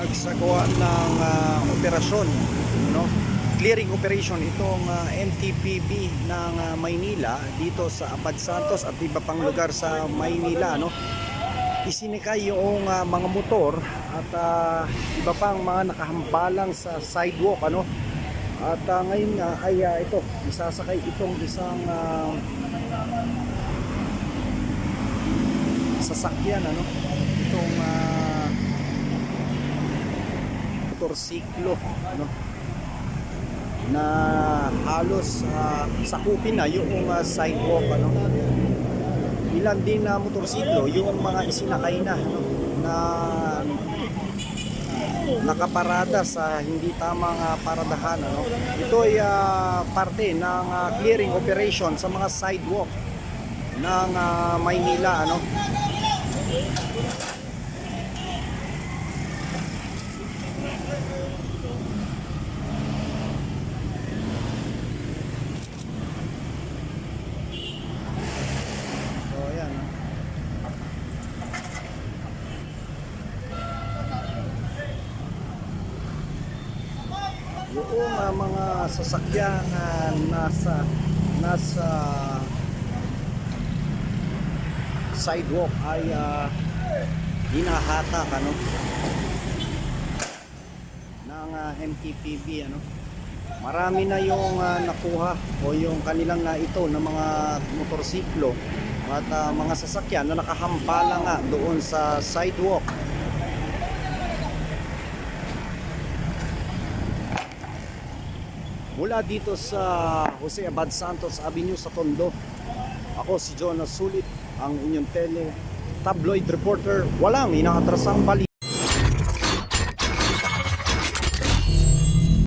nagsagawa ng ah, operasyon no? Clearing operation itong ah, MTPB ng ah, Maynila dito sa Abad Santos at iba pang lugar sa Maynila no? Isinikay yung ah, mga motor at ah, iba pang mga nakahambalang sa sidewalk ano? At ah, ngayon nga ay ah, ito isasakay itong isang ah, sasakyan ano? Itong ah, motorsiklo ano na halos ah, sakupin na yung ah, sidewalk ano. Ilan din na motorsiklo yung mga isinakay na ano, na nakaparada sa hindi tamang ah, paradahan ano. Ito ay ah, parte ng ah, clearing operation sa mga sidewalk ng ah, Maynila ano Yung ah, mga sasakyan na nasa nasa sidewalk ay ah, hinahatak ano? Ng ah, MTPB ano? Marami na yung ah, nakuha o yung kanilang na ito ng mga motorsiklo at ah, mga sasakyan na nakahampala nga doon sa sidewalk mula dito sa Jose Abad Santos Avenue sa Tondo ako si Jonas Sulit ang inyong tele tabloid reporter. Walang inaatrasang bali